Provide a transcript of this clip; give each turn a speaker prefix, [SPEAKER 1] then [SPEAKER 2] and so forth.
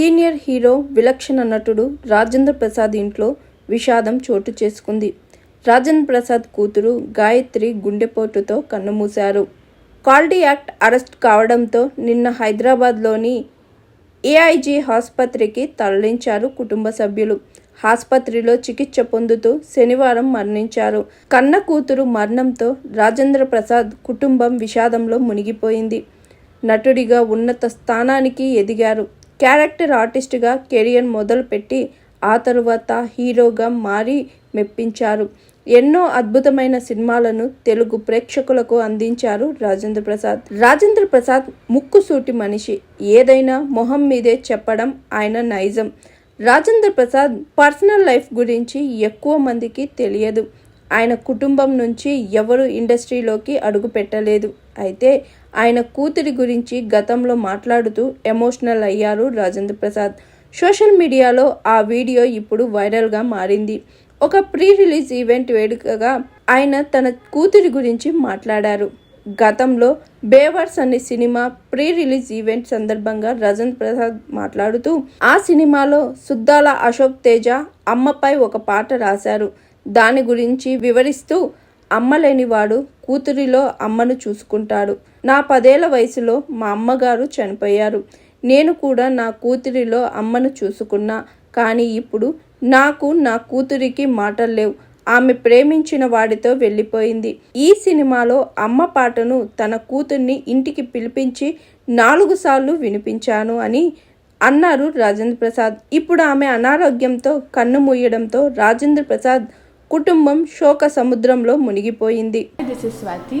[SPEAKER 1] Senior hero విలక్షణ నటుడు రాజేంద్ర ప్రసాద్ ఇంట్లో విషాదం చోటు చేసుకుంది. రాజేంద్ర ప్రసాద్ కూతురు గాయత్రి గుండెపోటుతో కన్నుమూశారు. కాల్డీ యాక్ట్ అరెస్ట్ కావడంతో నిన్న హైదరాబాద్లోని ఏఐజీ ఆసుపత్రికి తరలించారు కుటుంబ సభ్యులు. ఆసుపత్రిలో చికిత్స పొందుతూ శనివారం మరణించారు. కన్న కూతురు మరణంతో రాజేంద్ర ప్రసాద్ కుటుంబం విషాదంలో మునిగిపోయింది. నటుడిగా ఉన్నత స్థానానికి ఎదిగారు. క్యారెక్టర్ ఆర్టిస్ట్గా కెరియర్ మొదలుపెట్టి ఆ తరువాత హీరోగా మారి మెప్పించారు. ఎన్నో అద్భుతమైన సినిమాలను తెలుగు ప్రేక్షకులకు అందించారు రాజేంద్ర ప్రసాద్. రాజేంద్ర ప్రసాద్ ముక్కుసూటి మనిషి. ఏదైనా మొహం మీదే చెప్పడం ఆయన నైజం. రాజేంద్ర ప్రసాద్ పర్సనల్ లైఫ్ గురించి ఎక్కువ మందికి తెలియదు. ఆయన కుటుంబం నుంచి ఎవరు ఇండస్ట్రీలోకి అడుగు పెట్టలేదు అయితే ఆయన కూతురి గురించి గతంలో మాట్లాడుతూ ఎమోషనల్ అయ్యారు రాజేంద్ర ప్రసాద్. సోషల్ మీడియాలో ఆ వీడియో ఇప్పుడు వైరల్గా మారింది. ఒక ప్రీ రిలీజ్ ఈవెంట్ వేడుకగా ఆయన తన కూతురి గురించి మాట్లాడారు. గతంలో బేవర్స్ అనే సినిమా ప్రీ రిలీజ్ ఈవెంట్ సందర్భంగా రజన్ ప్రసాద్ మాట్లాడుతూ ఆ సినిమాలో సుద్దాల అశోక్ తేజ అమ్మపై ఒక పాట రాశారు. దాని గురించి వివరిస్తూ అమ్మలేనివాడు కూతురిలో అమ్మను చూసుకుంటాడు. నా పదేళ్ళ వయసులో మా అమ్మగారు చనిపోయారు. నేను కూడా నా కూతురిలో అమ్మను చూసుకున్నా. కానీ ఇప్పుడు నాకు నా కూతురికి మాటలు లేవు. ఆమె ప్రేమించిన వాడితో వెళ్ళిపోయింది. ఈ సినిమాలో అమ్మ పాటను తన కూతుర్ని ఇంటికి పిలిపించి నాలుగు సార్లు వినిపించాను అని అన్నారు రాజేంద్ర ప్రసాద్. ఇప్పుడు ఆమె అనారోగ్యంతో కన్ను మూయడంతో రాజేంద్ర ప్రసాద్ కుటుంబం శోక సముద్రంలో మునిగిపోయింది.
[SPEAKER 2] This is Swathi